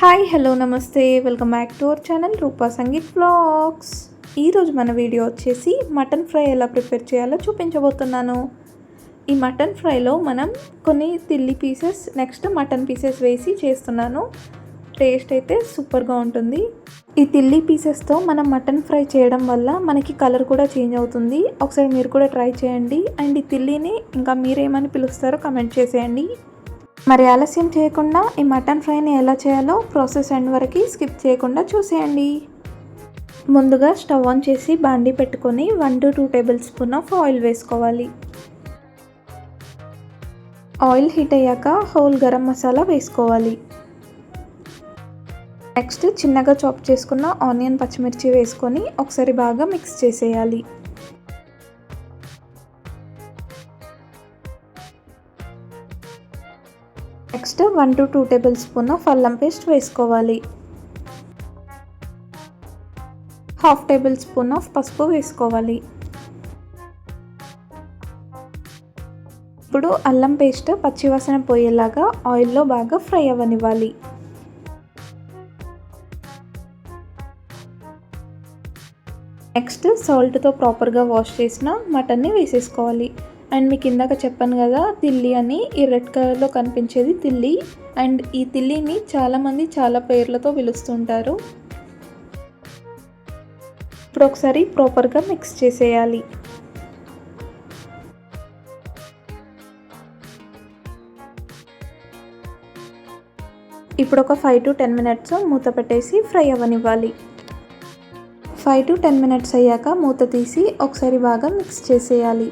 Hi hello నమస్తే. Welcome back to our channel Roopa Sangeeth blogs. ఈరోజు మన video వచ్చేసి మటన్ ఫ్రై ఎలా ప్రిపేర్ చేయాలో చూపించబోతున్నాను. ఈ మటన్ ఫ్రైలో మనం కొన్ని తిల్లి పీసెస్ నెక్స్ట్ మటన్ పీసెస్ వేసి చేస్తున్నాను. టేస్ట్ అయితే సూపర్గా ఉంటుంది. ఈ తిల్లి పీసెస్తో మనం మటన్ ఫ్రై చేయడం వల్ల మనకి కలర్ కూడా చేంజ్ అవుతుంది. ఒకసారి మీరు కూడా ట్రై చేయండి. అండ్ ఈ తిల్లిని ఇంకా మీరేమని పిలుస్తారో కమెంట్ చేసేయండి. మరి ఆలస్యం చేయకుండా ఈ మటన్ ఫ్రైని ఎలా చేయాలో ప్రాసెస్ ఎండ్ వరకు స్కిప్ చేయకుండా చూసేయండి. ముందుగా స్టవ్ ఆన్ చేసి బాండి పెట్టుకొని one to two tablespoon of oil వేసుకోవాలి. ఆయిల్ హీట్ అయ్యాక హోల్ గరం మసాలా వేసుకోవాలి. నెక్స్ట్ చిన్నగా చాప్ చేసుకున్న ఆనియన్ పచ్చిమిర్చి వేసుకొని ఒకసారి బాగా మిక్స్ చేసేయాలి. Next one to two tablespoon of అల్లం పేస్ట్ వేసుకోవాలి. హాఫ్ టేబుల్ స్పూన్ ఆఫ్ పసుపు వేసుకోవాలి. ఇప్పుడు అల్లం పేస్ట్ పచ్చివాసన పోయేలాగా ఆయిల్లో బాగా ఫ్రై అవ్వనివ్వాలి. నెక్స్ట్ సాల్ట్తో ప్రాపర్గా వాష్ చేసిన మటన్ని వేసేసుకోవాలి. అండ్ మీకు ఇందాక చెప్పాను కదా తిల్లి అని ఈ రెడ్ కలర్లో కనిపించేది తిల్లి. అండ్ ఈ తిల్లిని చాలామంది చాలా పేర్లతో పిలుస్తుంటారు. ఇప్పుడు ఒకసారి ప్రాపర్గా మిక్స్ చేసేయాలి. ఇప్పుడు ఒక ఫైవ్ టు టెన్ మినిట్స్ మూత పెట్టేసి ఫ్రై అవ్వనివ్వాలి. ఫైవ్ టు టెన్ మినిట్స్ అయ్యాక మూత తీసి ఒకసారి బాగా మిక్స్ చేసేయాలి.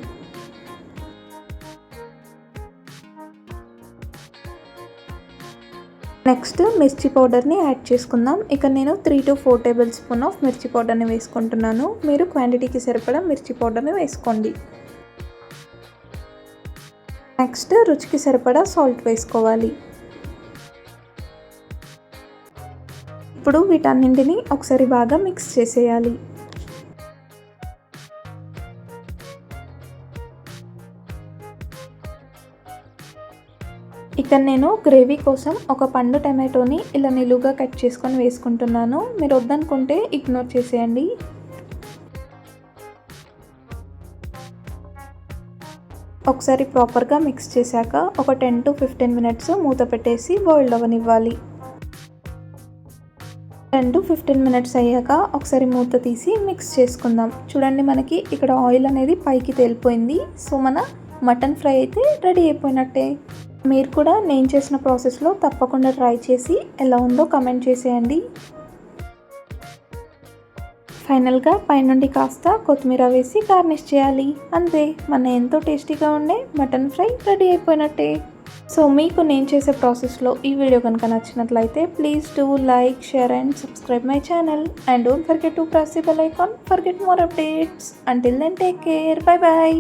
నెక్స్ట్ మిర్చి పౌడర్ని యాడ్ చేసుకుందాం. ఇక నేను three to four tablespoon of మిర్చి పౌడర్ని వేసుకుంటున్నాను. మీరు క్వాంటిటీకి సరిపడా మిర్చి పౌడర్ని వేసుకోండి. నెక్స్ట్ రుచికి సరిపడా సాల్ట్ వేసుకోవాలి. ఇప్పుడు వీటన్నింటిని ఒకసారి బాగా మిక్స్ చేసేయాలి. ఇక్కడ నేను గ్రేవీ కోసం ఒక పండు టమాటోని ఇలా నిలువుగా కట్ చేసుకొని వేసుకుంటున్నాను. మీరు వద్దనుకుంటే ఇగ్నోర్ చేసేయండి. ఒకసారి ప్రాపర్గా మిక్స్ చేశాక ఒక టెన్ టు ఫిఫ్టీన్ మినిట్స్ మూత పెట్టేసి బాయిల్ అవ్వనివ్వాలి. టెన్ టు ఫిఫ్టీన్ మినిట్స్ అయ్యాక ఒకసారి మూత తీసి మిక్స్ చేసుకుందాం. చూడండి మనకి ఇక్కడ ఆయిల్ అనేది పైకి తేలిపోయింది. సో మన మటన్ ఫ్రై అయితే రెడీ అయిపోయినట్టే. మీరు కూడా నేను చేసిన ప్రాసెస్లో తప్పకుండా ట్రై చేసి ఎలా ఉందో కమెంట్ చేసేయండి. ఫైనల్గా పైనుండి కాస్త కొత్తిమీర వేసి గార్నిష్ చేయాలి. అంతే మన ఎంతో టేస్టీగా ఉండే మటన్ ఫ్రై రెడీ అయిపోయినట్టే. సో మీకు నేను చేసే ప్రాసెస్లో ఈ వీడియో కనుక నచ్చినట్లయితే please do like share and subscribe my channel. And don't forget to press the bell icon forget more updates. Until then take care bye bye